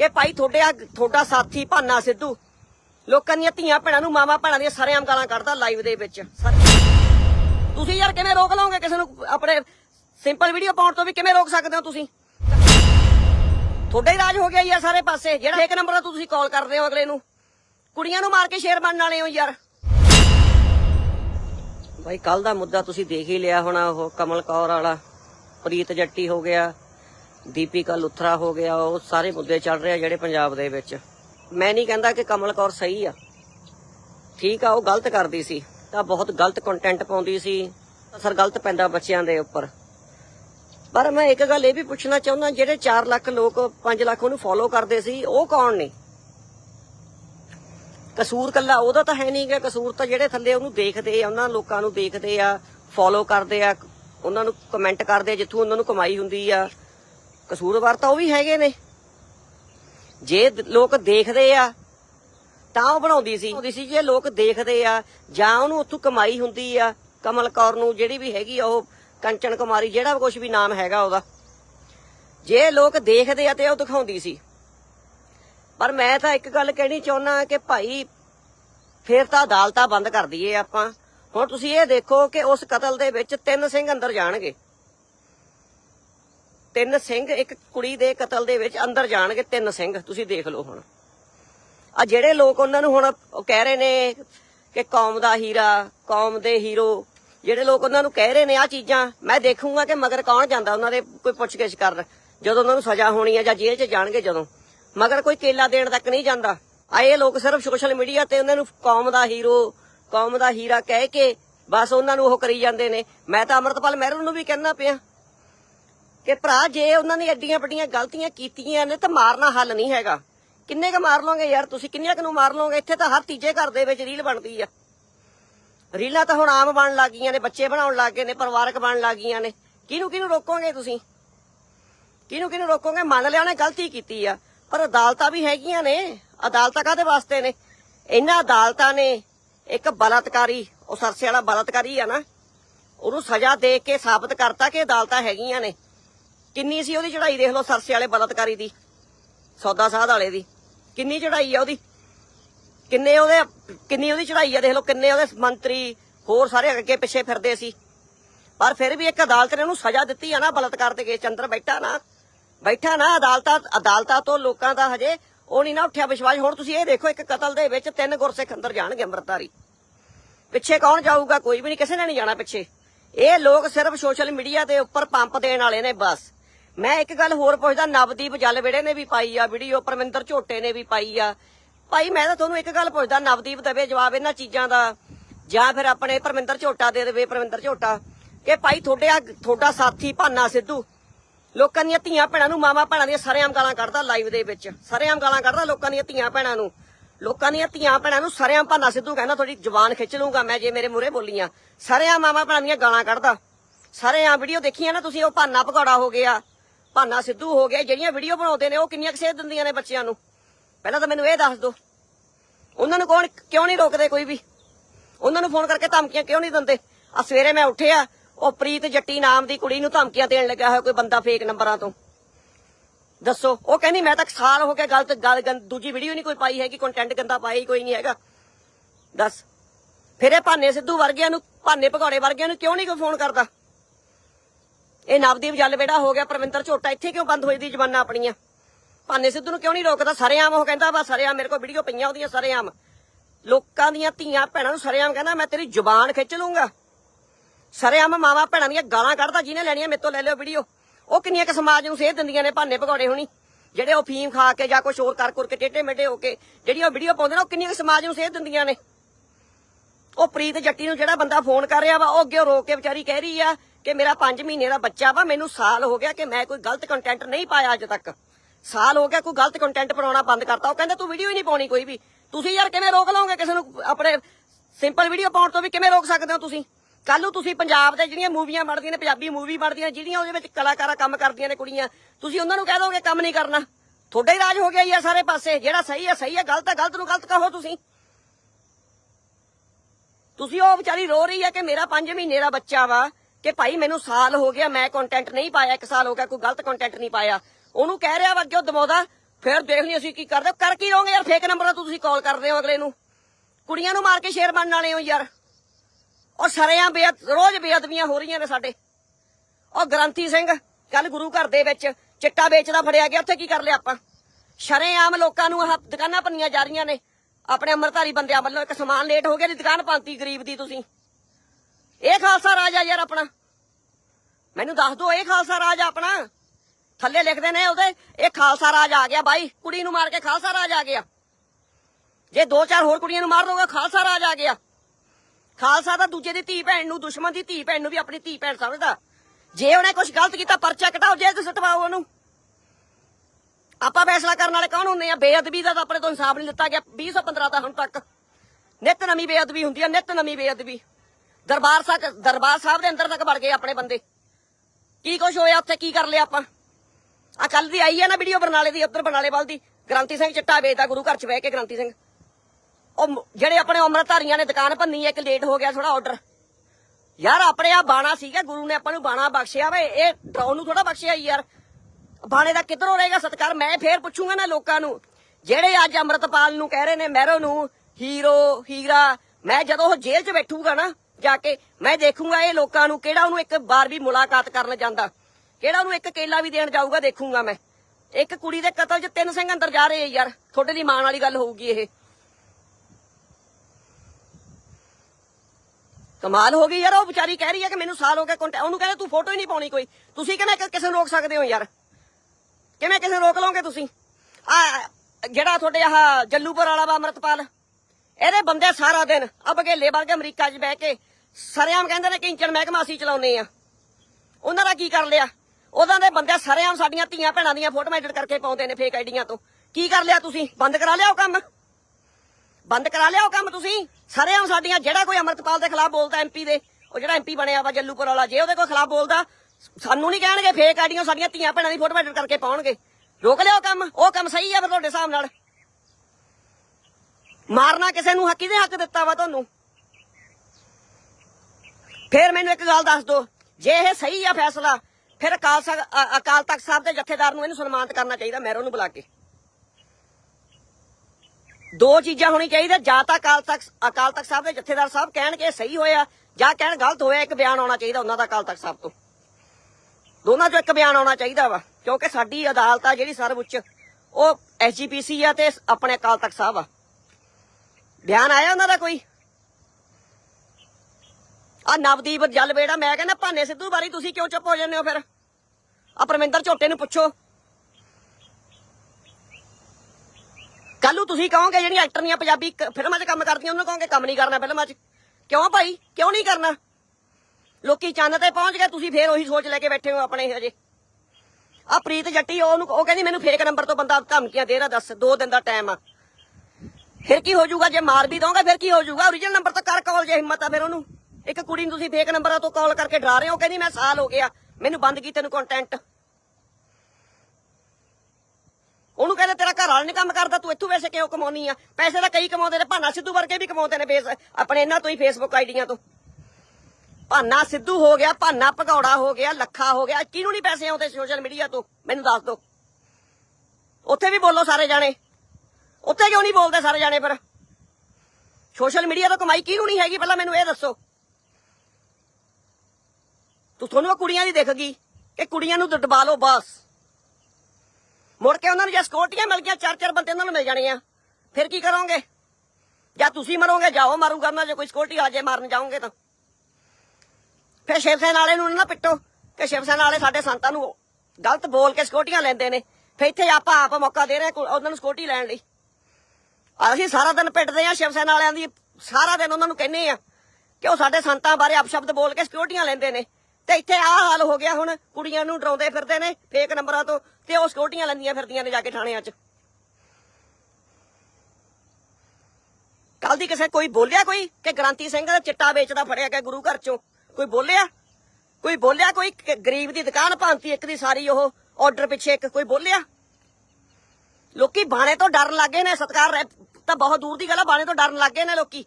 ਕਿ ਭਾਈ ਤੁਹਾਡੇ ਆ, ਤੁਹਾਡਾ ਸਾਥੀ ਭਾਨਾ ਸਿੱਧੂ। ਲੋਕਾਂ ਦੀਆਂ ਧੀਆਂ ਭੈਣਾਂ ਨੂੰ ਮਾਮਾ ਭੈਣਾਂ ਦੀਆਂ ਸਾਰਿਆਂ ਗਾਲਾਂ ਕੱਢਦਾ ਲਾਈਵ ਦੇ ਵਿੱਚ। ਤੁਸੀਂ ਯਾਰ ਕਿਵੇਂ ਰੋਕ ਲਓਗੇ ਕਿਸੇ ਨੂੰ ਆਪਣੇ ਸਿੰਪਲ ਵੀਡੀਓ ਪਾਉਣ ਤੋਂ ਵੀ ਕਿਵੇਂ ਰੋਕ ਸਕਦੇ ਹੋ ਤੁਸੀਂ? ਤੁਹਾਡਾ ਹੀ ਰਾਜ ਹੋ ਗਿਆ ਯਾਰ ਸਾਰੇ ਪਾਸੇ। ਜਿਹੜਾ ਇੱਕ ਨੰਬਰ ਦਾ ਤੁਸੀਂ ਕਾਲ ਕਰਦੇ ਹੋ ਅਗਲੇ ਨੂੰ। ਕੁੜੀਆਂ ਨੂੰ ਮਾਰ ਕੇ ਸ਼ੇਰ ਬਣਨ ਵਾਲੇ ਹੋ ਯਾਰ। ਭਾਈ ਕੱਲ ਦਾ ਮੁੱਦਾ ਤੁਸੀਂ ਦੇਖ ਹੀ ਲਿਆ ਹੋਣਾ ਉਹ ਕਮਲ ਕੌਰ ਵਾਲਾ, ਪ੍ਰੀਤ ਜੱਟੀ ਹੋ ਗਿਆ। ਦੀਪਿਕਾ ਲੁਥਰਾ ਹੋ ਗਿਆ, ਉਹ ਸਾਰੇ ਮੁੱਦੇ ਚੱਲ ਰਹੇ ਆ ਜਿਹੜੇ ਪੰਜਾਬ ਦੇ ਵਿੱਚ। ਮੈਂ ਨਹੀਂ ਕਹਿੰਦਾ ਕਿ ਕਮਲ ਕੌਰ ਸਹੀ ਆ। ਠੀਕ ਆ, ਉਹ ਗਲਤ ਕਰਦੀ ਸੀ। ਤਾਂ ਬਹੁਤ ਗਲਤ ਕੰਟੈਂਟ ਪਾਉਂਦੀ ਸੀ। ਅਸਰ ਗਲਤ ਪੈਂਦਾ ਬੱਚਿਆਂ ਦੇ ਉੱਪਰ। ਪਰ ਮੈਂ ਇੱਕ ਗੱਲ ਇਹ ਵੀ ਪੁੱਛਣਾ ਚਾਹੁੰਦਾ, ਜਿਹੜੇ 4 ਲੱਖ ਲੋਕ 5 ਲੱਖ ਉਹਨੂੰ ਫੋਲੋ ਕਰਦੇ ਸੀ, ਉਹ ਕੌਣ ਨੇ? ਕਸੂਰ ਕੱਲਾ ਉਹਦਾ ਤਾਂ ਹੈ ਨਹੀਂ ਕਿ ਕਸੂਰ ਤਾਂ ਜਿਹੜੇ ਥੱਲੇ ਉਹਨੂੰ ਦੇਖਦੇ ਆ, ਉਹਨਾਂ ਲੋਕਾਂ ਨੂੰ ਦੇਖਦੇ ਆ ਫੋਲੋ ਕਰਦੇ ਆ, ਉਹਨਾਂ ਨੂੰ ਕਮੈਂਟ ਕਰਦੇ ਆ, ਜਿੱਥੋਂ ਉਹਨਾਂ ਨੂੰ ਕਮਾਈ ਹੁੰਦੀ ਆ। ਕਸੂਰਵਾਰ ਤਾਂ ਉਹ ਵੀ ਹੈਗੇ ਨੇ। ਜੇ ਲੋਕ ਦੇਖਦੇ ਆ, ਤਾਂ ਉਹ ਬਣਾਉਂਦੀ ਸੀ। ਬਣਾਉਂਦੀ ਸੀ ਜੇ ਲੋਕ ਦੇਖਦੇ ਆ, ਜਾਂ ਉਹਨੂੰ ਉੱਥੋਂ ਕਮਾਈ ਹੁੰਦੀ ਆ, ਕਮਲ ਕੌਰ ਨੂੰ ਜਿਹੜੀ ਵੀ ਹੈਗੀ ਆ, ਉਹ ਕੰਚਨ ਕੁਮਾਰੀ, ਜਿਹੜਾ ਕੁਝ ਵੀ ਨਾਮ ਹੈਗਾ ਉਹਦਾ। ਜੇ ਲੋਕ ਦੇਖਦੇ ਆ ਤੇ ਉਹ ਦਿਖਾਉਂਦੀ ਸੀ। ਪਰ ਮੈਂ ਤਾਂ ਇੱਕ ਗੱਲ ਕਹਿਣੀ ਚਾਹੁੰਦਾ ਕਿ ਭਾਈ, ਫੇਰ ਤਾਂ ਅਦਾਲਤਾਂ ਬੰਦ ਕਰ ਦਈਏ ਆਪਾਂ। ਹੁਣ ਤੁਸੀਂ ਇਹ ਦੇਖੋ ਕਿ ਉਸ ਕਤਲ ਦੇ ਵਿੱਚ ਤਿੰਨ ਸਿੰਘ ਅੰਦਰ ਜਾਣਗੇ। ਤਿੰਨ ਸਿੰਘ, ਇੱਕ ਕੁੜੀ ਦੇ ਕਤਲ ਦੇ ਵਿੱਚ ਅੰਦਰ ਜਾਣਗੇ ਤਿੰਨ ਸਿੰਘ, ਤੁਸੀਂ ਦੇਖ ਲਓ ਹੁਣ। ਆ ਜਿਹੜੇ ਲੋਕ ਉਹਨਾਂ ਨੂੰ ਹੁਣ ਕਹਿ ਰਹੇ ਨੇ ਕਿ ਕੌਮ ਦਾ ਹੀਰਾ, ਕੌਮ ਦੇ ਹੀਰੋ, ਜਿਹੜੇ ਲੋਕ ਉਹਨਾਂ ਨੂੰ ਕਹਿ ਰਹੇ ਨੇ ਆ ਚੀਜ਼ਾਂ, ਮੈਂ ਦੇਖੂੰਗਾ ਕਿ ਮਗਰ ਕੌਣ ਜਾਂਦਾ, ਉਹਨਾਂ ਦੇ ਕੋਈ ਪੁੱਛਗਿੱਛ ਕਰਨ ਜਦੋਂ ਉਹਨਾਂ ਨੂੰ ਸਜ਼ਾ ਹੋਣੀ ਹੈ ਜਾਂ ਜੇਲ੍ਹ 'ਚ ਜਾਣਗੇ ਜਦੋਂ। ਮਗਰ ਕੋਈ ਕੇਲਾ ਦੇਣ ਤੱਕ ਨਹੀਂ ਜਾਂਦਾ। ਆ ਇਹ ਲੋਕ ਸਿਰਫ ਸੋਸ਼ਲ ਮੀਡੀਆ ਤੇ ਉਹਨਾਂ ਨੂੰ ਕੌਮ ਦਾ ਹੀਰੋ, ਕੌਮ ਦਾ ਹੀਰਾ ਕਹਿ ਕੇ ਬਸ ਉਹਨਾਂ ਨੂੰ ਉਹ ਕਰੀ ਜਾਂਦੇ ਨੇ। ਮੈਂ ਤਾਂ ਅਮਰਤਪਾਲ ਮਹਿਰੂ ਨੂੰ ਵੀ ਕਹਿਣਾ ਪਿਆ। ਕਿ ਭਰਾ, ਜੇ ਉਹਨਾਂ ਨੇ ਐਡੀਆਂ ਵੱਡੀਆਂ ਗਲਤੀਆਂ ਕੀਤੀਆਂ ਨੇ, ਤਾਂ ਮਾਰਨਾ ਹੱਲ ਨਹੀਂ ਹੈਗਾ। ਕਿੰਨੇ ਕ ਮਾਰ ਲਓਗੇ ਯਾਰ ਤੁਸੀਂ? ਕਿੰਨੀਆਂ ਕੁ ਨੂੰ ਮਾਰ ਲਓਗੇ? ਇੱਥੇ ਤਾਂ ਹਰ ਤੀਜੇ ਘਰ ਦੇ ਵਿੱਚ ਰੀਲ ਬਣਦੀ ਆ। ਰੀਲਾਂ ਤਾਂ ਹੁਣ ਆਮ ਬਣਨ ਲੱਗ ਗਈਆਂ ਨੇ, ਬੱਚੇ ਬਣਾਉਣ ਲੱਗ ਗਏ ਨੇ, ਪਰਿਵਾਰਕ ਬਣਨ ਲੱਗ ਗਈਆਂ ਨੇ। ਕਿਹਨੂੰ ਕਿਹਨੂੰ ਰੋਕੋਗੇ ਤੁਸੀਂ? ਕਿਹਨੂੰ ਕਿਹਨੂੰ ਰੋਕੋਗੇ? ਮੰਨ ਲਿਆ ਉਹਨੇ ਗਲਤੀ ਕੀਤੀ ਆ। ਪਰ ਅਦਾਲਤਾਂ ਵੀ ਹੈਗੀਆਂ ਨੇ। ਅਦਾਲਤਾਂ ਕਾਦੇ ਵਾਸਤੇ ਨੇ? ਇਹਨਾਂ ਅਦਾਲਤਾਂ ਨੇ ਇੱਕ ਬਲਾਤਕਾਰੀ, ਉਹ ਸਰਸੇ ਵਾਲਾ ਬਲਾਤਕਾਰੀ ਆ ਨਾ, ਉਹਨੂੰ ਸਜ਼ਾ ਦੇ ਕੇ ਸਾਬਤ ਕਰਤਾ ਕਿ ਅਦਾਲਤਾਂ ਹੈਗੀਆਂ ਨੇ। ਕਿੰਨੀ ਸੀ ਉਹਦੀ ਚੜਾਈ ਦੇਖ ਲਓ, ਸਰਸੇ ਵਾਲੇ ਬਲਾਤਕਾਰੀ ਦੀ, ਸੌਦਾ ਸਾਧ ਵਾਲੇ ਦੀ। ਕਿੰਨੀ ਚੜਾਈ ਆ ਉਹਦੀ? ਕਿੰਨੇ ਉਹਦੇ, ਕਿੰਨੀ ਉਹਦੀ ਚੜਾਈ ਆ? ਦੇਖ ਲਓ, ਕਿੰਨੇ ਉਹਦੇ ਮੰਤਰੀ ਹੋਰ ਸਾਰੇ ਅੱਗੇ ਪਿੱਛੇ ਫਿਰਦੇ ਸੀ। ਪਰ ਫਿਰ ਵੀ ਇੱਕ ਅਦਾਲਤ ਨੇ ਉਹਨੂੰ ਸਜ਼ਾ ਦਿੱਤੀ ਆ ਨਾ, ਬਲਾਤਕਾਰ ਦੇ ਕੇਸ ਚ ਬੈਠਾ ਨਾ। ਬੈਠਾ ਨਾ, ਅਦਾਲਤਾਂ ਅਦਾਲਤਾਂ ਤੋਂ ਲੋਕਾਂ ਦਾ ਹਜੇ ਉਹ ਨਹੀਂ ਨਾ ਉੱਠਿਆ ਵਿਸ਼ਵਾਸ। ਹੁਣ ਤੁਸੀਂ ਇਹ ਦੇਖੋ, ਇੱਕ ਕਤਲ ਦੇ ਵਿੱਚ ਤਿੰਨ ਗੁਰਸਿੱਖ ਅੰਦਰ ਜਾਣਗੇ ਅੰਮ੍ਰਿਤਧਾਰੀ। ਪਿੱਛੇ ਕੌਣ ਜਾਊਗਾ? ਕੋਈ ਵੀ ਨਹੀਂ, ਕਿਸੇ ਨੇ ਨਹੀਂ ਜਾਣਾ ਪਿੱਛੇ। ਇਹ ਲੋਕ ਸਿਰਫ ਸੋਸ਼ਲ ਮੀਡੀਆ ਦੇ ਉੱਪਰ ਪੰਪ ਦੇਣ ਵਾਲੇ ਨੇ, ਬਸ। ਮੈਂ ਇੱਕ ਗੱਲ ਹੋਰ ਪੁੱਛਦਾ, ਨਵਦੀਪ ਜਲਵੇੜੇ ਨੇ ਵੀ ਪਾਈ ਆ ਵੀਡੀਓ ਪਰਮਿੰਦਰ ਝੋਟੇ ਨੇ ਵੀ ਪਾਈ ਆ। ਭਾਈ, ਮੈਂ ਤਾਂ ਤੁਹਾਨੂੰ ਇੱਕ ਗੱਲ ਪੁੱਛਦਾ, ਨਵਦੀਪ ਦੇਵੇ ਜਵਾਬ ਇਹਨਾਂ ਚੀਜ਼ਾਂ ਦਾ, ਜਾਂ ਫਿਰ ਆਪਣੇ ਪਰਮਿੰਦਰ ਝੋਟਾ ਦੇ ਦੇਵੇ, ਪਰਮਿੰਦਰ ਝੋਟਾ, ਕਿ ਭਾਈ ਤੁਹਾਡੇ ਆ, ਤੁਹਾਡਾ ਸਾਥੀ ਭਾਨਾ ਸਿੱਧੂ, ਲੋਕਾਂ ਦੀਆਂ ਧੀਆਂ ਭੈਣਾਂ ਨੂੰ ਮਾਮਾ ਭੈਣਾਂ ਦੀਆਂ ਸਰੇਆਮ ਗਾਲਾਂ ਕੱਢਦਾ ਲਾਈਵ ਦੇ ਵਿੱਚ, ਸਰੇਆਮ ਗਾਲਾਂ ਕੱਢਦਾ ਲੋਕਾਂ ਦੀਆਂ ਧੀਆਂ ਭੈਣਾਂ ਨੂੰ। ਲੋਕਾਂ ਦੀਆਂ ਧੀਆਂ ਭੈਣਾਂ ਨੂੰ ਸਰੇਆਮ ਭਾਨਾ ਸਿੱਧੂ ਕਹਿੰਦਾ, ਤੁਹਾਡੀ ਜ਼ੁਬਾਨ ਖਿੱਚ ਲੂੰਗਾ ਮੈਂ ਜੇ ਮੇਰੇ ਮੂਹਰੇ ਬੋਲੀਆਂ। ਸਰੇਆਮ ਮਾਮਾ ਭੈਣਾਂ ਦੀਆਂ ਗਾਲਾਂ ਕੱਢਦਾ। ਸਰੇਆਮ ਵੀਡੀਓ ਦੇਖੀਆਂ ਨਾ ਤੁਸੀਂ, ਉਹ ਭਾਨਾ ਭਗੌੜਾ ਹੋ ਗਿਆ। ਭਾਨਾ ਸਿੱਧੂ ਹੋ ਗਿਆ, ਜਿਹੜੀਆਂ ਵੀਡੀਓ ਬਣਾਉਂਦੇ ਨੇ, ਉਹ ਕਿੰਨੀਆਂ ਸੇਧ ਦਿੰਦੀਆਂ ਨੇ ਬੱਚਿਆਂ ਨੂੰ? ਪਹਿਲਾਂ ਤਾਂ ਮੈਨੂੰ ਇਹ ਦੱਸ ਦਿਓ ਉਹਨਾਂ ਨੂੰ ਕੌਣ, ਕਿਉਂ ਨਹੀਂ ਰੋਕਦੇ ਕੋਈ ਵੀ? ਉਹਨਾਂ ਨੂੰ ਫੋਨ ਕਰਕੇ ਧਮਕੀਆਂ ਕਿਉਂ ਨਹੀਂ ਦਿੰਦੇ? ਆ ਸਵੇਰੇ ਮੈਂ ਉੱਠਿਆ, ਉਹ ਪ੍ਰੀਤ ਜੱਟੀ ਨਾਮ ਦੀ ਕੁੜੀ ਨੂੰ ਧਮਕੀਆਂ ਦੇਣ ਲੱਗਾ ਹੋਇਆ, ਕੋਈ ਬੰਦਾ ਫੇਕ ਨੰਬਰਾਂ ਤੋਂ। ਦੱਸੋ, ਉਹ ਕਹਿੰਦੀ, ਮੈਂ ਤਾਂ ਸਾਲ ਹੋ ਕੇ ਗਲਤ ਗੱਲ ਗੰ- ਦੂਜੀ ਵੀਡੀਓ ਨਹੀਂ ਕੋਈ ਪਾਈ ਹੈਗੀ ਕੰਟੈਂਟ ਗੰਦਾ ਪਾਈ ਕੋਈ ਨਹੀਂ ਹੈਗਾ। ਦੱਸ। ਫਿਰ ਇਹ ਭਾਨੇ ਸਿੱਧੂ ਵਰਗਿਆਂ ਨੂੰ, ਭਾਨੇ ਭਗੌੜੇ ਵਰਗਿਆਂ ਨੂੰ ਕਿਉਂ ਨਹੀਂ ਕੋਈ ਫੋਨ ਕਰਦਾ? ਇਹ ਨਵਦੀਪ ਜੱਲ ਬੇੜਾ ਹੋ ਗਿਆ ਪ੍ਰਵਿੰਦਰ ਝੋਟਾ, ਇੱਥੇ ਕਿਉਂ ਬੰਦ ਹੋਈ ਦੀ ਜ਼ਬਾਨਾਂ ਆਪਣੀਆਂ? ਭਾਨੇ ਸਿੱਧੂ ਨੂੰ ਕਿਉਂ ਨਹੀਂ ਰੋਕਦਾ? ਸਰੇਆਮ, ਉਹ ਕਹਿੰਦਾ ਵਾ ਸਰੇਆਮ, ਮੇਰੇ ਕੋਲ ਵੀਡੀਓ ਪਈਆਂ ਉਹਦੀਆਂ, ਸਰੇਆਮ। ਲੋਕਾਂ ਦੀਆਂ ਧੀਆਂ, ਭੈਣਾਂ ਨੂੰ ਸਰੇਆਮ ਕਹਿੰਦਾ, ਮੈਂ ਤੇਰੀ ਜ਼ੁਬਾਨ ਖਿੱਚ ਲੂੰਗਾ। ਸਰੇਆਮ ਮਾਵਾ, ਭੈਣਾਂ ਦੀਆਂ ਗਾਲਾਂ ਕੱਢਦਾ, ਜਿਹਨੇ ਲੈਣੀਆਂ, ਮੇਰੇ ਤੋਂ ਲੈ ਲਿਓ ਵੀਡੀਓ। ਉਹ ਕਿੰਨੀਆਂ ਕਿ ਸਮਾਜ ਨੂੰ ਸੇਧ ਦਿੰਦੀਆਂ ਨੇ ਭਾਨੇ ਭਗੌੜੇ ਹੋਣੀ, ਜਿਹੜੇ ਉਹ ਫੀਮ ਖਾ ਕੇ ਜਾਂ ਕੁਛ ਹੋਰ ਕਰ ਕਰ ਕੇ ਟੇਟੇ ਮੇਟੇ ਹੋ ਕੇ ਜਿਹੜੀ ਉਹ ਵੀਡੀਓ ਪਾਉਂਦੇ ਨੇ, ਉਹ ਕਿੰਨੀਆਂ ਕੁ ਸਮਾਜ ਨੂੰ ਸੇਧ ਦਿੰਦੀਆਂ ਨੇ। ਉਹ ਪ੍ਰੀਤ ਜੱਟੀ ਨੂੰ ਜਿਹੜਾ ਬੰਦਾ ਫੋਨ ਕਰ ਰਿਹਾ ਵਾ, ਉਹ ਅੱਗੇ ਰੋ ਕੇ ਵਿਚਾਰੀ ਕਹਿ ਰਹੀ ਆ ਕਿ ਮੇਰਾ 5 ਮਹੀਨੇ ਦਾ ਬੱਚਾ ਵਾ, ਮੈਨੂੰ ਸਾਲ ਹੋ ਗਿਆ ਕਿ ਮੈਂ ਕੋਈ ਗਲਤ ਕੰਟੈਂਟ ਨਹੀਂ ਪਾਇਆ ਅੱਜ ਤੱਕ। ਸਾਲ ਹੋ ਗਿਆ ਕੋਈ ਗਲਤ ਕੰਟੈਂਟ ਬਣਾਉਣਾ ਬੰਦ ਕਰਤਾ। ਉਹ ਕਹਿੰਦਾ, ਤੂੰ ਵੀਡੀਓ ਹੀ ਨਹੀਂ ਪਾਉਣੀ ਕੋਈ ਵੀ। ਤੁਸੀਂ ਯਾਰ ਕਿਵੇਂ ਰੋਕ ਲਓਗੇ ਕਿਸੇ ਨੂੰ ਆਪਣੇ ਸਿੰਪਲ ਵੀਡੀਓ ਪਾਉਣ ਤੋਂ ਵੀ ਕਿਵੇਂ ਰੋਕ ਸਕਦੇ ਹੋ ਤੁਸੀਂ? ਕੱਲ ਨੂੰ ਤੁਸੀਂ ਪੰਜਾਬ ਦੇ ਜਿਹੜੀਆਂ ਮੂਵੀਆਂ ਬਣਦੀਆਂ ਨੇ, ਪੰਜਾਬੀ ਮੂਵੀ ਬਣਦੀਆਂ, ਜਿਹੜੀਆਂ ਉਹਦੇ ਵਿੱਚ ਕਲਾਕਾਰਾਂ ਕੰਮ ਕਰਦੀਆਂ ਨੇ ਕੁੜੀਆਂ, ਤੁਸੀਂ ਉਹਨਾਂ ਨੂੰ ਕਹਿ ਦੋਗੇ, ਕੰਮ ਨਹੀਂ ਕਰਨਾ। ਤੁਹਾਡਾ ਹੀ ਰਾਜ ਹੋ ਗਿਆ ਯਾਰ ਸਾਰੇ ਪਾਸੇ। ਜਿਹੜਾ ਸਹੀ ਹੈ ਸਹੀ ਹੈ ਗਲਤ ਹੈ ਗਲਤ ਨੂੰ ਗਲਤ ਕਹੋ ਤੁਸੀਂ। ਤੁਸੀਂ ਉਹ ਵਿਚਾਰੀ ਰੋ ਰਹੀ ਹੈ ਕਿ ਮੇਰਾ 5 ਮਹੀਨੇ ਦਾ ਬੱਚਾ ਵਾ ਕਿ ਭਾਈ ਮੈਨੂੰ ਸਾਲ ਹੋ ਗਿਆ ਮੈਂ ਕੰਟੈਂਟ ਨਹੀਂ ਪਾਇਆ, ਇੱਕ ਸਾਲ ਹੋ ਗਿਆ, ਕੋਈ ਗਲਤ ਕੰਟੈਂਟ ਨਹੀਂ ਪਾਇਆ। ਉਹਨੂੰ ਕਹਿ ਰਿਹਾ ਵਾ ਅੱਗੇ ਉਹ ਦਮੋਦਾ, ਫਿਰ ਦੇਖ ਲਈ ਅਸੀਂ ਕੀ ਕਰਦੇ ਹਾਂ। ਕਰ ਕੀ ਰਹੋਗੇ ਯਾਰ ਫੇਕ ਨੰਬਰ ਤੋਂ ਤੁਸੀਂ ਕਾਲ ਕਰਦੇ ਹੋ ਅਗਲੇ ਨੂੰ। ਕੁੜੀਆਂ ਨੂੰ ਮਾਰ ਕੇ ਸ਼ੇਰ ਬਣਨ ਵਾਲੇ ਹੋ ਯਾਰ। ਉਹ ਸਰੇਆਂ ਬੇਅਦ, ਰੋਜ਼ ਬੇਅਦਬੀਆਂ ਹੋ ਰਹੀਆਂ ਨੇ ਸਾਡੇ। ਉਹ ਗ੍ਰੰਥੀ ਸਿੰਘ ਕੱਲ ਗੁਰੂ ਘਰ ਦੇ ਵਿੱਚ ਚਿੱਟਾ ਵੇਚਦਾ ਫੜਿਆ ਗਿਆ, ਉੱਥੇ ਕੀ ਕਰ ਲਿਆ ਆਪਾਂ? ਸ਼ਰੇਆਮ ਲੋਕਾਂ ਨੂੰ ਆਹ ਦੁਕਾਨਾਂ ਪੰਨੀਆਂ ਜਾ ਰਹੀਆਂ ਨੇ। ਆਪਣੇ ਅੰਮ੍ਰਿਤਧਾਰੀ ਬੰਦਿਆਂ ਵੱਲੋਂ ਇੱਕ ਸਮਾਨ ਲੇਟ ਹੋ ਗਿਆ ਦੀ ਦੁਕਾਨ ਪਾਤੀ ਗਰੀਬ ਦੀ ਤੁਸੀਂ। ਇਹ ਖਾਲਸਾ ਰਾਜ ਆ ਯਾਰ ਆਪਣਾ। ਮੈਨੂੰ ਦੱਸ ਦਿਓ ਇਹ ਖਾਲਸਾ ਰਾਜ ਆ ਆਪਣਾ। ਥੱਲੇ ਲਿਖਦੇ ਨੇ ਉਹਦੇ, ਇਹ ਖਾਲਸਾ ਰਾਜ ਆ ਗਿਆ ਬਾਈ। ਕੁੜੀ ਨੂੰ ਮਾਰ ਕੇ ਖਾਲਸਾ ਰਾਜ ਆ ਗਿਆ। ਜੇ ਦੋ ਚਾਰ ਹੋਰ ਕੁੜੀਆਂ ਨੂੰ ਮਾਰ ਦੋਗਾ ਖਾਲਸਾ ਰਾਜ ਆ ਗਿਆ। ਖਾਲਸਾ ਤਾਂ ਦੂਜੇ ਦੀ ਧੀ ਭੈਣ ਨੂੰ, ਦੁਸ਼ਮਣ ਦੀ ਧੀ ਭੈਣ ਨੂੰ ਵੀ ਆਪਣੀ ਧੀ ਭੈਣ ਸਮਝਦਾ। ਜੇ ਉਹਨੇ ਕੁਝ ਗਲਤ ਕੀਤਾ, ਪਰਚਾ ਕਟਾਓ ਜੇ ਤੁਸੀਂ ਸਟਵਾਓ ਉਹਨੂੰ। ਆਪਾਂ ਫੈਸਲਾ ਕਰਨ ਵਾਲੇ ਕੌਣ ਹੁੰਦੇ ਆ? ਬੇਅਦਬੀ ਦਾ ਤਾਂ ਆਪਣੇ ਤੋਂ ਇਨਸਾਫ ਨਹੀਂ ਦਿੱਤਾ ਗਿਆ। 2015 ਤਾਂ ਹੁਣ ਤੱਕ। ਨਿਤ ਨਵੀਂ ਬੇਅਦਬੀ ਹੁੰਦੀ ਆ, ਨਿਤ ਨਵੀਂ ਬੇਅਦਬੀ। ਦਰਬਾਰ ਸਾਹਿਬ ਦਰਬਾਰ ਸਾਹਿਬ ਦੇ ਅੰਦਰ ਤੱਕ ਵੜ ਗਏ ਆਪਣੇ ਬੰਦੇ। ਕੀ ਕੁਝ ਹੋਇਆ ਉੱਥੇ? ਕੀ ਕਰ ਲਿਆ ਆਪਾਂ? ਆ ਕੱਲ ਦੀ ਆਈ ਹੈ ਨਾ ਵੀਡੀਓ ਬਰਨਾਲੇ ਦੀ, ਉੱਧਰ ਬਰਨਾਲੇ ਵੱਲ ਦੀ। ਗ੍ਰਾਂਤੀ ਸਿੰਘ ਚਿੱਟਾ ਵੇਚਦਾ, ਗੁਰੂ ਘਰ ਚ ਬਹਿ ਕੇ ਗ੍ਰਾਂਤੀ ਸਿੰਘ। ਉਹ ਜਿਹੜੇ ਆਪਣੇ ਅੰਮ੍ਰਿਤਧਾਰੀਆਂ ਨੇ ਦੁਕਾਨ ਭੰਨੀ ਇੱਕ ਲੇਟ ਹੋ ਗਿਆ ਥੋੜਾ ਆਰਡਰ ਯਾਰ ਆਪਣੇ ਆ ਬਾਣਾ ਸੀਗਾ, ਗੁਰੂ ਨੇ ਆਪਾਂ ਨੂੰ ਬਾਣਾ ਬਖਸ਼ਿਆ ਵੇ, ਇਹ ਡਰਾਉਣ ਨੂੰ ਥੋੜਾ ਬਖਸ਼ਿਆ ਯਾਰ। ਬਾਣੇ ਦਾ ਕਿੱਧਰੋਂ ਰਹੇਗਾ ਸਤਕਾਰ? ਮੈਂ ਫੇਰ ਪੁੱਛੂਗਾ ਨਾ ਲੋਕਾਂ ਨੂੰ। ਜਿਹੜੇ ਅੱਜ ਅੰਮ੍ਰਿਤਪਾਲ ਨੂੰ ਕਹਿ ਰਹੇ ਨੇ, ਮਹਿਰੋ ਨੂੰ, ਹੀਰੋ, ਹੀਰਾ, ਮੈਂ ਜਦੋਂ ਉਹ ਜੇਲ੍ਹ 'ਚ ਬੈਠੂਗਾ ਨਾ ਜਾ ਕੇ ਮੈਂ ਦੇਖੂੰਗਾ ਇਹ ਲੋਕਾਂ ਨੂੰ ਕਿਹੜਾ ਉਹਨੂੰ ਇੱਕ ਵਾਰ ਵੀ ਮੁਲਾਕਾਤ ਕਰਨ ਜਾਂਦਾ। ਕਿਹੜਾ ਉਹਨੂੰ ਇੱਕ ਕੇਲਾ ਵੀ ਦੇਣ ਜਾਊਗਾ ਦੇਖੂੰਗਾ ਮੈਂ। ਇੱਕ ਕੁੜੀ ਦੇ ਕਤਲ 'ਚ ਤਿੰਨ ਸਿੰਘ ਅੰਦਰ ਜਾ ਰਹੇ ਯਾਰ। ਤੁਹਾਡੇ ਲਈ ਮਾਣ ਵਾਲੀ ਗੱਲ ਹੋਊਗੀ ਇਹ। ਕਮਾਲ ਹੋ ਗਈ ਯਾਰ, ਉਹ ਵਿਚਾਰੀ ਕਹਿ ਰਹੀ ਹੈ ਕਿ ਮੈਨੂੰ ਸਾਲ ਹੋ ਗਿਆ ਕੰਟੈਕਟ ਉਹਨੂੰ ਕਹਿੰਦੇ ਤੂੰ ਫੋਟੋ ਹੀ ਨਹੀਂ ਪਾਉਣੀ ਕੋਈ। ਤੁਸੀਂ ਕਿਵੇਂ ਕਿਸੇ ਨੂੰ ਰੋਕ ਸਕਦੇ ਹੋ ਯਾਰ? ਕਿਵੇਂ ਕਿਸੇ ਨੂੰ ਰੋਕ ਲਓਗੇ ਤੁਸੀਂ? ਆ, ਜਿਹੜਾ ਤੁਹਾਡੇ ਆਹ ਜੱਲੂਪੁਰ ਵਾਲਾ ਵਾ ਅਮਰਤਪਾਲ, ਇਹਦੇ ਬੰਦੇ ਸਾਰਾ ਦਿਨ ਆ ਬਗੇਲੇ ਵਰਗੇ ਅਮਰੀਕਾ 'ਚ ਬਹਿ ਕੇ ਸਰਿਆਮ ਕਹਿੰਦੇ ਨੇ ਕਿ ਇੰਚਣ ਮਹਿਕਮਾ ਅਸੀਂ ਚਲਾਉਨੇ ਆ ਉਹਨਾਂ ਦਾ ਕੀ ਕਰ ਲਿਆ? ਉਹਨਾਂ ਦੇ ਬੰਦੇ ਸਰਿਆਮ ਸਾਡੀਆਂ ਧੀਆਂ ਭੈਣਾਂ ਦੀਆਂ ਫੋਟੋਆਂ ਐਡਿਟ ਕਰਕੇ ਪਾਉਂਦੇ ਨੇ ਫੇਕ ਆਈਡੀਆਂ ਤੋਂ। ਕੀ ਕਰ ਲਿਆ ਤੁਸੀਂ? ਬੰਦ ਕਰਾ ਲਿਆ ਉਹ ਕੰਮ? ਬੰਦ ਕਰਾ ਲਿਆ ਉਹ ਕੰਮ ਤੁਸੀਂ? ਸਰਿਆਮ ਸਾਡੀਆਂ ਜਿਹੜਾ ਕੋਈ ਅਮਰਤਪਾਲ ਦੇ ਖਿਲਾਫ ਬੋਲਦਾ ਐਮਪੀ ਦੇ, ਉਹ ਜਿਹੜਾ ਐਮਪੀ ਬਣਿਆ ਵਾ ਜੱਲੂਪੁਰ ਵਾਲਾ ਜੇ ਉਹਦੇ ਕੋਈ ਖਿਲਾਫ ਬੋਲਦਾ, ਸਾਨੂੰ ਨਹੀਂ ਕਹਿਣਗੇ ਫੇਕ ਆਈਡੀਆਂ ਸਾਡੀਆਂ ਧੀਆਂ ਭੈਣਾਂ ਦੀ ਫੋਟੋ ਐਡਿਟ ਕਰਕੇ ਪਾਉਣਗੇ। ਰੋਕ ਲਿਆ ਕੰਮ? ਉਹ ਕੰਮ ਸਹੀ ਆ ਫਿਰ ਤੁਹਾਡੇ ਹਿਸਾਬ ਨਾਲ। ਮਾਰਨਾ ਕਿਸੇ ਨੂੰ ਹੱਕੀ ਦੇ ਹੱਕ ਦਿੱਤਾ ਵਾ ਤੁਹਾਨੂੰ। ਫਿਰ ਮੈਨੂੰ ਇੱਕ ਗੱਲ ਦੱਸ ਦਿਓ ਜੇ ਇਹ ਸਹੀ ਆ ਫੈਸਲਾ, ਫਿਰ ਅਕਾਲ ਸਾ- ਅਕਾਲ ਤਖਤ ਸਾਹਿਬ ਦੇ ਜਥੇਦਾਰ ਨੂੰ ਇਹਨੂੰ ਸਨਮਾਨਿਤ ਕਰਨਾ ਚਾਹੀਦਾ, ਮੈਰੋ ਨੂੰ ਬੁਲਾ ਕੇ। ਦੋ ਚੀਜ਼ਾਂ ਹੋਣੀ ਚਾਹੀਦੀਆਂ, ਜਾਂ ਤਾਂ ਅਕਾਲ ਤਖਤ ਅਕਾਲ ਤਖਤ ਸਾਹਿਬ ਦੇ ਜਥੇਦਾਰ ਸਾਹਿਬ ਕਹਿਣ ਕਿ ਇਹ ਸਹੀ ਹੋਇਆ, ਜਾਂ ਕਹਿਣ ਗਲਤ ਹੋਇਆ, ਇੱਕ ਬਿਆਨ ਆਉਣਾ ਚਾਹੀਦਾ ਉਹਨਾਂ ਦਾ ਅਕਾਲ ਤਖਤ ਸਾਹਿਬ ਤੋਂ। ਦੋਨਾਂ ਚੋਂ ਇੱਕ ਬਿਆਨ ਆਉਣਾ ਚਾਹੀਦਾ ਵਾ, ਕਿਉਂਕਿ ਸਾਡੀ ਅਦਾਲਤ ਆ ਜਿਹੜੀ ਸਰਵਉੱਚ ਉਹ ਐਸਜੀਪੀਸੀ ਆ ਤੇ ਆਪਣੇ ਅਕਾਲ ਤਖਤ ਸਾਹਿਬ ਆ। ਬਿਆਨ ਆਇਆ ਉਹਨਾਂ ਦਾ ਕੋਈ? ਆ ਨਵਦੀਪ ਜਲ ਬੇੜਾ ਮੈਂ ਕਹਿੰਦਾ ਭਾਨੇ ਸਿੱਧੂ ਬਾਰੇ, ਤੁਸੀਂ ਕਿਉਂ ਚੁੱਪ ਹੋ ਜਾਂਦੇ ਹੋ ਫਿਰ? ਆ ਪਰਮਿੰਦਰ ਝੋਟੇ ਨੂੰ ਪੁੱਛੋ। ਕੱਲੂ ਤੁਸੀਂ ਕਹੋਗੇ ਜਿਹੜੀਆਂ ਐਕਟਰ ਦੀਆਂ ਪੰਜਾਬੀ ਫਿਲਮਾਂ 'ਚ ਕੰਮ ਕਰਦੀਆਂ, ਉਹਨਾਂ ਨੂੰ ਕਹੋਗੇ ਕੰਮ ਨਹੀਂ ਕਰਨਾ ਫਿਲਮਾਂ 'ਚ। ਕਿਉਂ ਭਾਈ? ਕਿਉਂ ਨਹੀਂ ਕਰਨਾ? ਲੋਕੀ ਚੰਨ ਤੇ ਪਹੁੰਚ ਗਏ, ਤੁਸੀਂ ਫੇਰ ਉਹੀ ਸੋਚ ਲੈ ਕੇ ਬੈਠੇ ਹੋ ਆਪਣੇ ਹਜੇ। ਆ ਪ੍ਰੀਤ ਜੱਟੀ ਉਹਨੂੰ, ਉਹ ਕਹਿੰਦੀ ਮੈਨੂੰ ਫੇਕ ਨੰਬਰ ਤੋਂ ਬੰਦਾ ਧਮਕੀਆਂ ਦੇ ਰਿਹਾ, ਦੱਸ, ਦੋ ਦਿਨ ਦਾ ਟਾਈਮ ਆ। ਫਿਰ ਕੀ ਹੋ ਜਾਊਗਾ? ਜੇ ਮਾਰ ਵੀ ਦੋਗੇ, ਫਿਰ ਕੀ ਹੋ ਜਾਊਗਾ? ਓਰੀਜਨਲ ਨੰਬਰ ਤੋਂ ਕਰ ਕਾਲ ਜੇ ਹਿੰਮਤ ਆ ਫਿਰ ਉਹਨੂੰ। ਇੱਕ ਕੁੜੀ ਨੂੰ ਤੁਸੀਂ ਫੇਕ ਨੰਬਰਾਂ ਤੋਂ ਕਾਲ ਕਰਕੇ ਡਰਾ ਰਹੇ ਹੋ, ਕਹਿੰਦੀ ਮੈਂ ਸਾਲ ਹੋ ਗਿਆ, ਮੈਨੂੰ ਬੰਦ ਕੀਤੇ ਨੂੰ ਕੰਟੈਂਟ ਉਹਨੂੰ ਕਹਿੰਦੇ, ਤੇਰਾ ਘਰ ਵਾਲਾ ਨਹੀਂ ਕੰਮ ਕਰਦਾ, ਤੂੰ ਇੱਥੋਂ ਵੈਸੇ ਕਿਉਂ ਕਮਾਉਣੀ ਆ? ਪੈਸੇ ਤਾਂ ਕਈ ਕਮਾਉਂਦੇ ਨੇ, ਭਾਨਾ ਸਿੱਧੂ ਵਰਗੇ ਵੀ ਕਮਾਉਂਦੇ ਨੇ ਫੇਸ ਆਪਣੇ ਇਹਨਾਂ ਤੋਂ ਹੀ ਫੇਸਬੁੱਕ ਆਈਡੀਆਂ ਤੋਂ। ਭਾਨਾ ਸਿੱਧੂ ਹੋ ਗਿਆ, ਭਾਨਾ ਭਗੌੜਾ ਹੋ ਗਿਆ, ਲੱਖਾ ਹੋ ਗਿਆ, ਕਿਹਨੂੰ ਨਹੀਂ ਪੈਸੇ ਆਉਂਦੇ ਸੋਸ਼ਲ ਮੀਡੀਆ ਤੋਂ? ਮੈਨੂੰ ਦੱਸ ਦਿਓ ਉੱਥੇ ਵੀ ਬੋਲੋ ਸਾਰੇ ਜਾਣੇ। ਉੱਥੇ ਕਿਉਂ ਨਹੀਂ ਬੋਲਦੇ ਸਾਰੇ ਜਾਣੇ ਫਿਰ? ਸੋਸ਼ਲ ਮੀਡੀਆ ਤੋਂ ਕਮਾਈ ਕਿਹਨੂੰ ਨਹੀਂ ਹੈਗੀ? ਪਹਿਲਾਂ ਮੈਨੂੰ ਇਹ ਦੱਸੋ। ਤੂੰ ਤੁਹਾਨੂੰ ਉਹ ਕੁੜੀਆਂ ਦੀ ਦਿਖ ਗਈ। ਕਿ ਕੁੜੀਆਂ ਨੂੰ ਦਬਾ ਲਓ ਬਸ। ਮੁੜ ਕੇ ਉਹਨਾਂ ਨੂੰ ਜੇ ਸਕਿਉਰਟੀਆਂ ਮਿਲ ਗਈਆਂ, ਚਾਰ ਚਾਰ ਬੰਦੇ ਉਹਨਾਂ ਨੂੰ ਮਿਲ ਜਾਣੀਆਂ। ਫਿਰ ਕੀ ਕਰੋਗੇ? ਜਾਂ ਤੁਸੀਂ ਮਰੋਗੇ ਜਾਓ ਮਾਰੂਗਾ। ਨਾ ਜੇ ਕੋਈ ਸਕਿਉਰਟੀ ਆ ਜੇ, ਮਾਰਨ ਜਾਓਗੇ ਤਾਂ। ਫਿਰ ਸ਼ਿਵ ਸੈਨਾ ਵਾਲੇ ਨੂੰ ਨਾ ਪਿੱਟੋ, ਕਿ ਸ਼ਿਵ ਸੈਨਾ ਵਾਲੇ ਸਾਡੇ ਸੰਤਾਂ ਨੂੰ ਗਲਤ ਬੋਲ ਕੇ ਸਕਿਉਰਟੀਆਂ ਲੈਂਦੇ ਨੇ। ਫਿਰ ਇੱਥੇ ਆਪਾਂ ਆਪ ਮੌਕਾ ਦੇ ਰਹੇ ਉਹਨਾਂ ਨੂੰ ਸਕਿਉਰਟੀ ਲੈਣ ਲਈ। ਅਸੀਂ ਸਾਰਾ ਦਿਨ ਪਿੱਟਦੇ ਆ ਸ਼ਿਵ ਸੈਨਾ ਵਾਲਿਆਂ ਦੀ। ਸਾਰਾ ਦਿਨ ਉਹਨਾਂ ਨੂੰ ਕਹਿੰਦੇ ਆ ਕਿ ਉਹ ਸਾਡੇ ਸੰਤਾਂ ਬਾਰੇ ਅਪਸ਼ਬਦ ਬੋਲ ਕੇ ਸਕਿਉਰਟੀਆਂ ਲੈਂਦੇ ਨੇ। ਤੇ ਇੱਥੇ ਆਹ ਹਾਲ ਹੋ ਗਿਆ ਹੁਣ। ਕੁੜੀਆਂ ਨੂੰ ਡਰਾਉਂਦੇ ਫਿਰਦੇ ਨੇ, ਫੇਕ ਨੰਬਰਾਂ ਤੋਂ, ਤੇ ਉਹ ਸਕਿਉਰਟੀਆਂ ਲੈਂਦੀਆਂ ਫਿਰਦੀਆਂ ਨੇ ਜਾ ਕੇ ਥਾਣਿਆਂ 'ਚ। ਕੱਲ ਦੀ ਕਿਸੇ ਕੋਈ ਬੋਲਿਆ ਕੋਈ ਕਿ ਗ੍ਰਾਂਤੀ ਸਿੰਘ ਦਾ ਚਿੱਟਾ ਵੇਚਦਾ ਫੜਿਆ ਗਿਆ ਗੁਰੂ ਘਰ 'ਚੋਂ? ਕੋਈ ਬੋਲਿਆ? ਕੋਈ ਬੋਲਿਆ ਕੋਈ ਗਰੀਬ ਦੀ ਦੁਕਾਨ ਭਾਂਤੀ ਇੱਕ ਦੀ ਸਾਰੀ ਉਹ ਆਰਡਰ ਪਿੱਛੇ ਇੱਕ? ਕੋਈ ਬੋਲਿਆ? ਲੋਕੀ ਬਾਣੇ ਤੋਂ ਡਰਨ ਲੱਗੇ ਨੇ, ਸਤਕਾਰ ਤਾਂ ਬਹੁਤ ਦੂਰ ਦੀ ਗੱਲ ਆ, ਬਾਣੇ ਤੋਂ ਡਰਨ ਲੱਗੇ ਨੇ ਲੋਕੀ।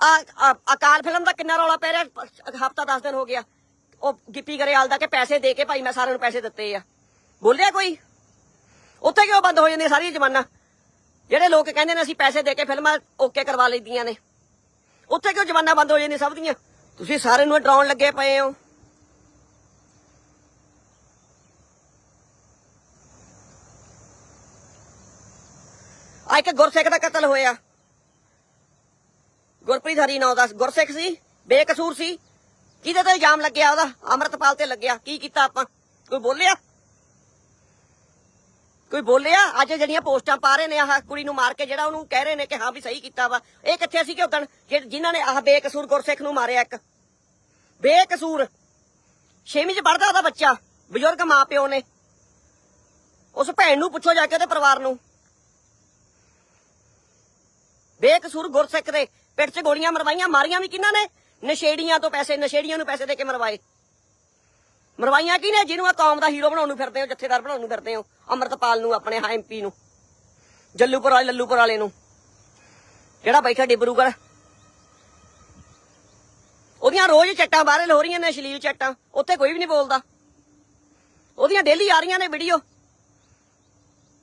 ਆ- ਅਕਾਲ ਫਿਲਮ ਦਾ ਕਿੰਨਾ ਰੌਲਾ ਪੈ ਰਿਹਾ? ਹਫਤਾ 10 ਦਿਨ ਹੋ ਗਿਆ। ਉਹ ਗਿੱਪੀ ਗਰੇਵਾਲ ਦਾ ਕਿ ਪੈਸੇ ਦੇ ਕੇ ਭਾਈ ਮੈਂ ਸਾਰਿਆਂ ਨੂੰ ਪੈਸੇ ਦਿੱਤੇ ਆ। ਬੋਲਿਆ ਕੋਈ? ਉੱਥੇ ਕਿਉਂ ਬੰਦ ਹੋ ਜਾਂਦੀਆਂ ਸਾਰੀਆਂ ਜ਼ਮਾਨਾਂ? ਜਿਹੜੇ ਲੋਕ ਕਹਿੰਦੇ ਨੇ ਅਸੀਂ ਪੈਸੇ ਦੇ ਕੇ ਫਿਲਮਾਂ ਓਕੇ ਕਰਵਾ ਲੈਂਦੀਆਂ ਨੇ। ਉੱਥੇ ਕਿਉਂ ਜ਼ਮਾਨਾਂ ਬੰਦ ਹੋ ਜਾਂਦੀਆਂ ਸਭ ਦੀਆਂ? ਤੁਸੀਂ ਸਾਰਿਆਂ ਨੂੰ ਡਰਾਉਣ ਲੱਗੇ ਪਏ ਹੋ। ਆ ਇੱਕ ਗੁਰਸਿੱਖ ਦਾ ਕਤਲ ਹੋਇਆ। ਗੁਰਪ੍ਰੀਤ ਹਰੀ ਨਾਂ ਦਾ ਗੁਰਸਿੱਖ ਸੀ, ਬੇਕਸੂਰ ਸੀ। ਕਿਹਦੇ ਤੇ ਇਲਜ਼ਾਮ ਲੱਗਿਆ ਉਹਦਾ? ਅਮਰਤਪਾਲ ਤੇ ਲੱਗਿਆ। ਕੀ ਕੀਤਾ ਆਪਾਂ? ਕੋਈ ਬੋਲਿਆ? ਕੋਈ ਬੋਲਿਆ? ਅੱਜ ਜਿਹੜੀਆਂ ਪੋਸਟਾਂ ਪਾ ਰਹੇ ਨੇ ਆਹ ਕੁੜੀ ਨੂੰ ਮਾਰ ਕੇ ਜਿਹੜਾ ਉਹਨੂੰ ਕਹਿ ਰਹੇ ਨੇ ਕਿ ਹਾਂ ਵੀ ਸਹੀ ਕੀਤਾ ਵਾ, ਇਹ ਕਿੱਥੇ ਸੀ ਕਿ ਉਦਣ ਜਿਨ੍ਹਾਂ ਨੇ ਆਹ ਬੇਕਸੂਰ ਗੁਰਸਿੱਖ ਨੂੰ ਮਾਰਿਆ ਇੱਕ। ਬੇਕਸੂਰ। ਛੇਵੀਂ ਚ ਪੜਦਾ ਉਹਦਾ ਬੱਚਾ। ਬਜ਼ੁਰਗ ਮਾਂ ਪਿਓ ਨੇ। ਉਸ ਭੈਣ ਨੂੰ ਪੁੱਛੋ ਜਾ ਕੇ ਉਹਦੇ ਪਰਿਵਾਰ ਨੂੰ। ਬੇਕਸੂਰ ਗੁਰਸਿੱਖ ਦੇ। ਪਿੱਠ 'ਚ ਗੋਲੀਆਂ ਮਰਵਾਈਆਂ, ਮਾਰੀਆਂ ਵੀ ਕਿਹਨਾਂ ਨੇ? ਨਸ਼ੇੜੀਆਂ ਤੋਂ ਪੈਸੇ, ਨਸ਼ੇੜੀਆਂ ਨੂੰ ਪੈਸੇ ਦੇ ਕੇ ਮਰਵਾਏ। ਮਰਵਾਈਆਂ ਕੀ ਨੇ? ਜਿਹਨੂੰ ਆ ਕੌਮ ਦਾ ਹੀਰੋ ਬਣਾਉਣ ਨੂੰ ਫਿਰਦੇ ਹੋ, ਜਥੇਦਾਰ ਬਣਾਉਣ ਨੂੰ ਫਿਰਦੇ ਹੋ, ਅਮਰਤਪਾਲ ਨੂੰ, ਆਪਣੇ ਹਾਂ ਐਮਪੀ ਨੂੰ, ਜੱਲੂਪੁਰ ਵਾਲੇ ਲੱਲੂਪੁਰ ਵਾਲੇ ਨੂੰ। ਜਿਹੜਾ ਬੈਠਾ ਡਿਬਰੂਗੜ੍ਹ ਉਹਦੀਆਂ ਰੋਜ਼ ਚੱਟਾਂ ਵਾਇਰਲ ਹੋ ਰਹੀਆਂ ਨੇ, ਅਸ਼ਲੀਲ ਚੱਟਾਂ, ਉੱਥੇ ਕੋਈ ਵੀ ਨਹੀਂ ਬੋਲਦਾ। ਉਹਦੀਆਂ ਡੇਲੀ ਆ ਰਹੀਆਂ ਨੇ ਵੀਡੀਓ।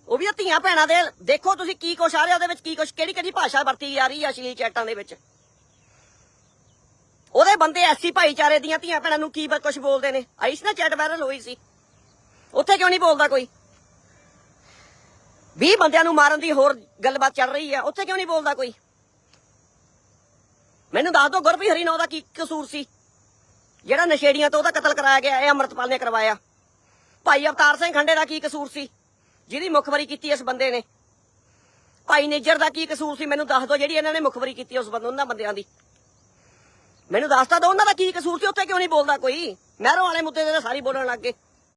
ਉਹ ਵੀ ਧੀਆਂ ਭੈਣਾਂ ਦੇ, ਦੇਖੋ ਤੁਸੀਂ ਕੀ ਕੁਛ ਆ ਰਿਹਾ ਉਹਦੇ ਵਿੱਚ, ਕੀ ਕੁਛ ਕਿਹੜੀ ਕਿਹੜੀ ਭਾਸ਼ਾ ਵਰਤੀ ਜਾ ਰਹੀ ਹੈ ਅਸ਼ਲੀਲ ਚੈਟਾਂ ਦੇ ਵਿੱਚ। ਉਹਦੇ ਬੰਦੇ ਐਸੀ ਭਾਈਚਾਰੇ ਦੀਆਂ ਧੀਆਂ ਭੈਣਾਂ ਨੂੰ ਕੀ ਕੁਛ ਬੋਲਦੇ ਨੇ? ਆਈ ਸੀ ਨਾ ਚੈਟ ਵਾਇਰਲ ਹੋਈ ਸੀ। ਉੱਥੇ ਕਿਉਂ ਨਹੀਂ ਬੋਲਦਾ ਕੋਈ? 20 ਬੰਦਿਆਂ ਨੂੰ ਮਾਰਨ ਦੀ ਹੋਰ ਗੱਲਬਾਤ ਚੱਲ ਰਹੀ ਹੈ ਉੱਥੇ ਕਿਉਂ ਨਹੀਂ ਬੋਲਦਾ ਕੋਈ? ਮੈਨੂੰ ਦੱਸ ਦਿਓ ਗੁਰਪ੍ਰੀਤ ਹਰੀ ਨਾਂ ਦਾ ਕੀ ਕਸੂਰ ਸੀ? ਜਿਹੜਾ ਨਸ਼ੇੜੀਆਂ ਤੋਂ ਉਹਦਾ ਕਤਲ ਕਰਾਇਆ ਗਿਆ, ਇਹ ਅਮਰਤਪਾਲ ਨੇ ਕਰਵਾਇਆ। ਭਾਈ ਅਵਤਾਰ ਸਿੰਘ ਖੰਡੇ ਦਾ ਕੀ ਕਸੂਰ ਸੀ? ਜਿਹਦੀ ਮੁਖਬਰੀ ਕੀਤੀ ਇਸ ਬੰਦੇ ਨੇ। ਭਾਈ ਨੇਜਰ ਦਾ ਕੀ ਕਸੂਰ ਸੀ? ਮੈਨੂੰ ਦੱਸ ਦਿਓ ਜਿਹੜੀ ਇਹਨਾਂ ਨੇ ਮੁਖਬਰੀ ਕੀਤੀ ਉਸ ਬੰਦੇ ਉਹਨਾਂ ਬੰਦਿਆਂ ਦੀ। ਮੈਨੂੰ ਦੱਸਤਾ ਦੋ ਉਹਨਾਂ ਦਾ ਕੀ ਕਸੂਰ ਸੀ, ਉੱਥੇ ਕਿਉਂ ਨਹੀਂ ਬੋਲਦਾ ਕੋਈ? ਮਹਿਰੋਂ ਵਾਲੇ ਮੁੱਦੇ ਤੇ ਤਾਂ ਸਾਰੀ ਬੋਲਣ ਲੱਗ ਗਏ।